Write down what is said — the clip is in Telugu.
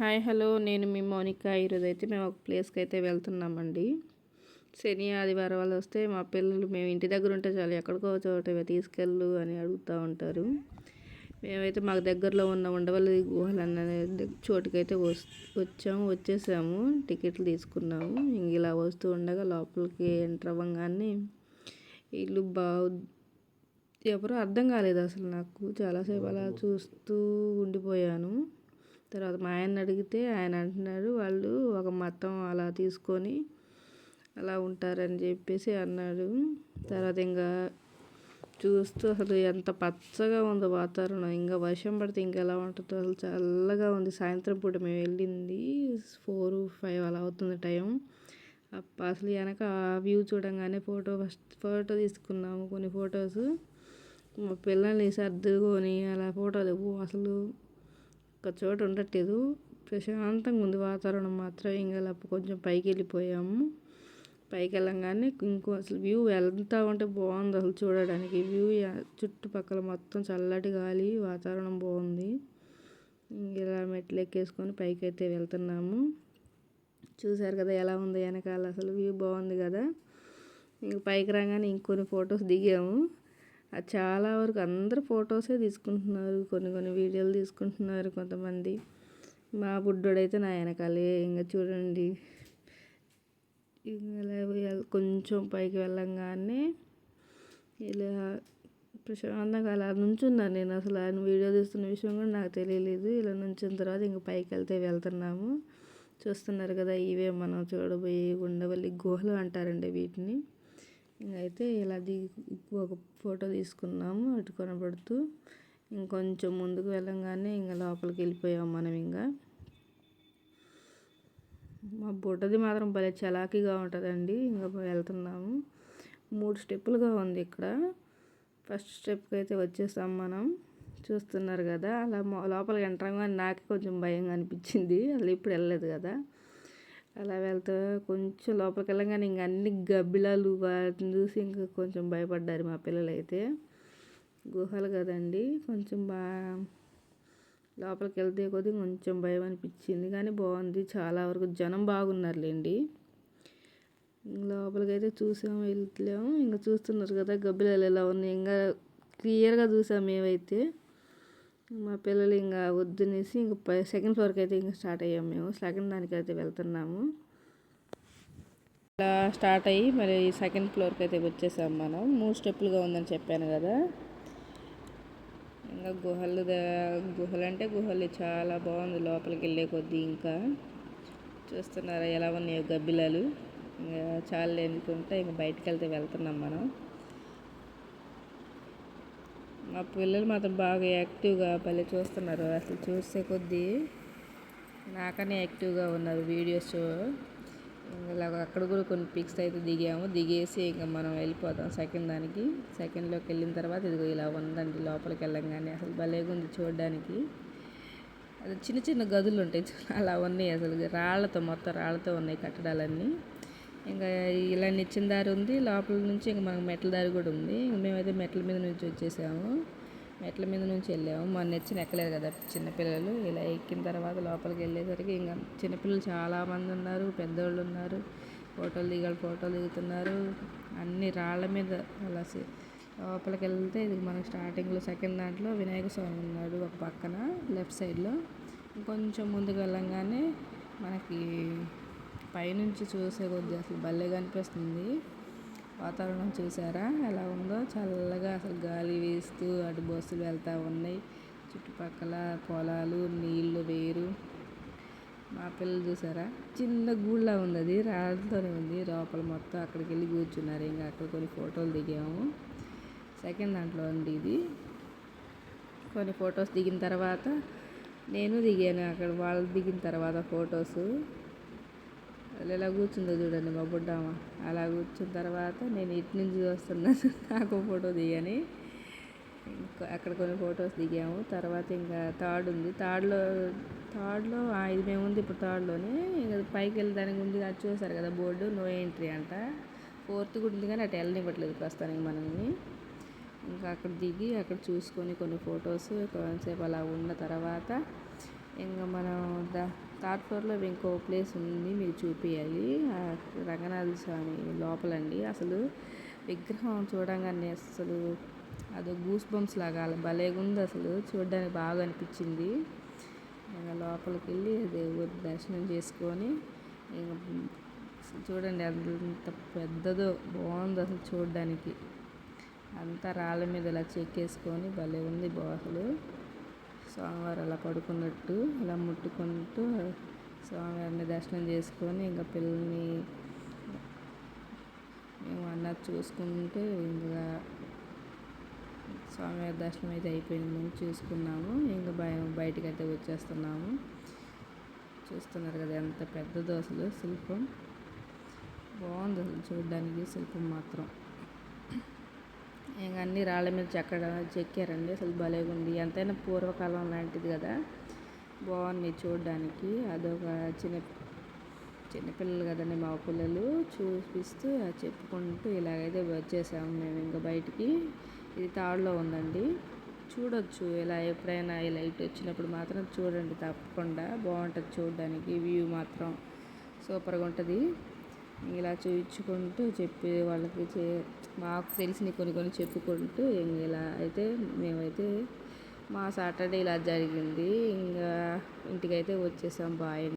Hi hello. నేను మీ మౌనిక. ఈరోజు అయితే మేము ఒక ప్లేస్కి అయితే వెళ్తున్నామండి. శని ఆదివారం వాళ్ళు వస్తే మా పిల్లలు మేము ఇంటి దగ్గర ఉంటే చాలు ఎక్కడికో చోట తీసుకెళ్ళు అని అడుగుతూ ఉంటారు. మేమైతే మాకు దగ్గరలో ఉన్న ఉండవల్లి గుహలు అన్న చోటుకైతే వచ్చాము వచ్చేసాము. టికెట్లు తీసుకున్నాము. ఇంక ఇలా వస్తూ ఉండగా లోపలికి ఎంటర్ అవ్వగానే ఇల్లు బాగు ఎవరో అర్థం కాలేదు అసలు నాకు. చాలాసేపు అలా చూస్తూ ఉండిపోయాను. తర్వాత మా ఆయన అడిగితే ఆయన అంటున్నాడు వాళ్ళు ఒక మతం అలా తీసుకొని అలా ఉంటారని చెప్పేసి అన్నాడు. తర్వాత ఇంకా చూస్తూ అసలు ఎంత పచ్చగా ఉందో వాతావరణం. ఇంకా వర్షం పడితే ఇంకా ఎలా ఉంటుందో అసలు చల్లగా ఉంది. సాయంత్రం పూట మేము వెళ్ళింది ఫోర్ ఫైవ్ అలా అవుతుంది టైం. అసలు వెనక ఆ వ్యూ చూడంగానే ఫోటో ఫస్ట్ ఫోటో తీసుకున్నాము కొన్ని ఫొటోస్. మా పిల్లల్ని సర్దుకొని అలా ఫోటోలు అసలు ఒక చోట ఉండట్లేదు. ప్రశాంతంగా ఉంది వాతావరణం మాత్రం. ఇంకా కొంచెం పైకి వెళ్ళిపోయాము. పైకి వెళ్ళంగానే ఇంకో అసలు వ్యూ వెళ్తా ఉంటే బాగుంది అసలు చూడడానికి. వ్యూ చుట్టుపక్కల మొత్తం చల్లటి గాలి వాతావరణం బాగుంది. ఇలా మెట్లు ఎక్కేసుకొని పైకి అయితే వెళ్తున్నాము. చూశారు కదా ఎలా ఉంది వెనకాల. అసలు వ్యూ బాగుంది కదా. ఇంక పైకి రాగానే ఇంకొన్ని ఫొటోస్ దిగాము. అది చాలా వరకు అందరు ఫొటోసే తీసుకుంటున్నారు. కొన్ని కొన్ని వీడియోలు తీసుకుంటున్నారు కొంతమంది. మా బుడ్డోడైతే నా వెనకాలే. ఇంకా చూడండి. ఇలా కొంచెం పైకి వెళ్ళంగానే ఇలా ప్రశాంతంగా అలా నుంచున్నాను నేను. అసలు ఆయన వీడియో తీస్తున్న విషయం కూడా నాకు తెలియలేదు. ఇలా నుంచిన తర్వాత ఇంక పైకి వెళ్తే వెళ్తున్నాము. చూస్తున్నారు కదా ఇవే మనం చూడబోయే ఉండవల్లి గుహలు అంటారండి వీటిని. అయితే ఇలా దిగి ఒక ఫోటో తీసుకున్నాము అటు కనబడుతూ. ఇంకొంచెం ముందుకు వెళ్ళంగానే ఇంకా లోపలికి వెళ్ళిపోయాం మనం ఇంకా. మా బుడ్డది మాత్రం భలే చలాకీగా ఉంటుందండి. ఇంకా వెళ్తున్నాము. మూడు స్టెప్పులుగా ఉంది ఇక్కడ. ఫస్ట్ స్టెప్కి అయితే వచ్చేసాం మనం. చూస్తున్నారు కదా అలా లోపలికి ఎంటర్ నాకే కొంచెం భయంగా అనిపించింది. అసలు ఇప్పుడు వెళ్ళలేదు కదా. అలా వెళ్తే కొంచెం లోపలికి వెళ్ళగానే ఇంక అన్ని గబ్బిలాలు వాటిని చూసి ఇంకా కొంచెం భయపడ్డారు మా పిల్లలు అయితే గుహలు కదండి కొంచెం బాగా లోపలికి వెళ్తే కొద్దిగా కొంచెం భయం అనిపించింది. కానీ బాగుంది చాలా వరకు జనం బాగున్నారులేండి. లోపలికి అయితే చూసాము వెళ్తలేము ఇంకా చూస్తున్నారు కదా గబ్బిలాలు ఎలా ఉన్నాయి. ఇంకా క్లియర్గా చూసాము మేమైతే. మా పిల్లలు ఇంకా వద్దునేసి ఇంక సెకండ్ ఫ్లోర్కి అయితే ఇంకా స్టార్ట్ అయ్యాము మేము. సెకండ్ దానికి అయితే వెళ్తున్నాము. అలా స్టార్ట్ అయ్యి మరి సెకండ్ ఫ్లోర్కి అయితే వచ్చేసాము మనం. మూడు స్టెప్పులుగా ఉందని చెప్పాను కదా. ఇంకా గుహలు గుహలు అంటే గుహలు చాలా బాగుంది లోపలికి వెళ్ళే కొద్దీ ఇంకా. చూస్తున్నారా ఎలా ఉన్నాయో గబ్బిలాలు. ఇంకా చాలా ఎందుకుంటే ఇంకా బయటకు వెళ్తే వెళ్తున్నాం మనం. మా పిల్లలు మాత్రం బాగా యాక్టివ్గా భలే చూస్తున్నారు. అసలు చూసే కొద్దీ నాకనే యాక్టివ్గా ఉన్నారు వీడియోస్ ఇలాగ అక్కడ కూడా కొన్ని పిక్స్ అయితే దిగాము. దిగేసి ఇంకా మనం వెళ్ళిపోతాం సెకండ్ దానికి. సెకండ్లోకి వెళ్ళిన తర్వాత ఇదిగో ఇలా ఉందండి లోపలికి వెళ్ళంగానే. అసలు భలేగా ఉంది చూడడానికి. అది చిన్న చిన్న గదులు ఉంటాయి అలా ఉన్నాయి అసలు. రాళ్ళతో మొత్తం రాళ్ళతో ఉన్నాయి కట్టడాలన్నీ. ఇంకా ఇలా నిచ్చిన దారి ఉంది. లోపల నుంచి ఇంకా మనకు మెట్ల దారి కూడా ఉంది. మేమైతే మెట్ల మీద నుంచి వచ్చేసాము. మెట్ల మీద నుంచి వెళ్ళాము. మన నెచ్చిన ఎక్కలేదు కదా చిన్నపిల్లలు. ఇలా ఎక్కిన తర్వాత లోపలికి వెళ్ళేసరికి ఇంకా చిన్నపిల్లలు చాలామంది ఉన్నారు పెద్దోళ్ళు ఉన్నారు ఫోటోలు దిగాలి ఫోటోలు దిగుతున్నారు. అన్ని రాళ్ళ మీద అలా లోపలికి వెళ్తే ఇది మనకు స్టార్టింగ్లో సెకండ్ దాంట్లో వినాయక స్వామి ఉన్నాడు ఒక పక్కన లెఫ్ట్ సైడ్లో. కొంచెం ముందుకు వెళ్ళంగానే మనకి పైనుంచి చూసే కొద్ది అసలు భలేగా అనిపిస్తుంది వాతావరణం చూసారా? ఎలా ఉందో? చల్లగా అసలు గాలి వేస్తూ అటు బస్సులు వెళ్తూ ఉన్నాయి. చుట్టుపక్కల పొలాలు నీళ్ళు వేరు. మా పిల్లలు చూసారా? చిన్న గూళ్ళ ఉంది అది రాళ్ళతోనే ఉంది. లోపల మొత్తం అక్కడికి వెళ్ళి కూర్చున్నారు. ఇంకా అక్కడ కొన్ని ఫోటోలు దిగాము. సెకండ్ దాంట్లో ఉంది ఇది. కొన్ని ఫొటోస్ దిగిన తర్వాత నేను దిగాను. అక్కడ వాళ్ళు దిగిన తర్వాత ఫొటోస్. అసలు ఎలా కూర్చుందో చూడండి మా బుడ్డామ అలా కూర్చున్న తర్వాత నేను ఇటు నుంచి చూస్తున్నాను నాకు ఫోటో దిగని. ఇంకా అక్కడ కొన్ని ఫొటోస్ దిగాము. తర్వాత ఇంకా థర్డ్ ఉంది. థర్డ్లో థర్డ్లో ఇది మేము ఉంది ఇప్పుడు థర్డ్లోనే ఇంకా పైకి వెళ్ళడానికి ఉంది అది చూసారు కదా బోర్డు నో ఎంట్రీ అంట. ఫోర్త్ కూడా ఉంది కానీ అటు వెళ్ళనివ్వట్లేదు ప్రస్తుతానికి మనల్ని. ఇంకా అక్కడ దిగి అక్కడ చూసుకొని కొన్ని ఫొటోస్ కొంతసేపు అలా ఉన్న తర్వాత ఇంకా మనం దా థర్డ్ ఫ్లోర్లో ఇంకో ప్లేస్ ఉంది మీకు చూపించాలి రంగనాథ స్వామి లోపలండి. అసలు విగ్రహం చూడంగానే అసలు అదో గూస్ బంప్స్ లాగా భలే ఉంది అసలు. చూడడానికి బాగా అనిపించింది. ఇంకా లోపలికి వెళ్ళి దేవుడి దర్శనం చేసుకొని ఇంకా చూడండి అంత పెద్దదో బాగుంది అసలు చూడడానికి. అంతా రాళ్ళ మీద ఇలా చెక్కేసుకొని భలే ఉంది బాసలు స్వామివారు అలా పడుకున్నట్టు ఇలా ముట్టుకుంటూ స్వామివారిని దర్శనం చేసుకొని ఇంకా పిల్లల్ని మేము అన్న చూసుకుంటూ ఇంకా స్వామివారి దర్శనం అయితే అయిపోయింది చూసుకున్నాము. ఇంకా భయం బయటికి అయితే వచ్చేస్తున్నాము. చూస్తున్నారు కదా ఎంత పెద్ద దోశలు శిల్పం. బాగుంది అసలు చూడడానికి శిల్పం మాత్రం. ఇంకా అన్ని రాళ్ళ మీద చెక్కడం చెక్కారండి. అసలు భలేగా ఉంది ఎంతైనా పూర్వకాలం లాంటిది కదా. బాగుంది చూడడానికి. అదొక చిన్న చిన్నపిల్లలు కదండి మా పిల్లలు. చూపిస్తూ చెప్పుకుంటూ ఇలాగైతే వచ్చేసాము మేము ఇంకా బయటికి. ఇది తాడులో ఉందండి. చూడొచ్చు ఇలా ఎప్పుడైనా ఈ లైట్ వచ్చినప్పుడు మాత్రం చూడండి తప్పకుండా. బాగుంటుంది చూడడానికి. వ్యూ మాత్రం సూపర్గా ఉంటుంది ఇలా చూపించుకుంటూ చెప్పే వాళ్ళకి చే మాకు తెలిసినవి కొన్ని కొన్ని చెప్పుకుంటూ ఇలా అయితే మేమైతే మా సాటర్డే ఇలా జరిగింది. ఇంకా ఇంటికైతే వచ్చేసాం. బాయ్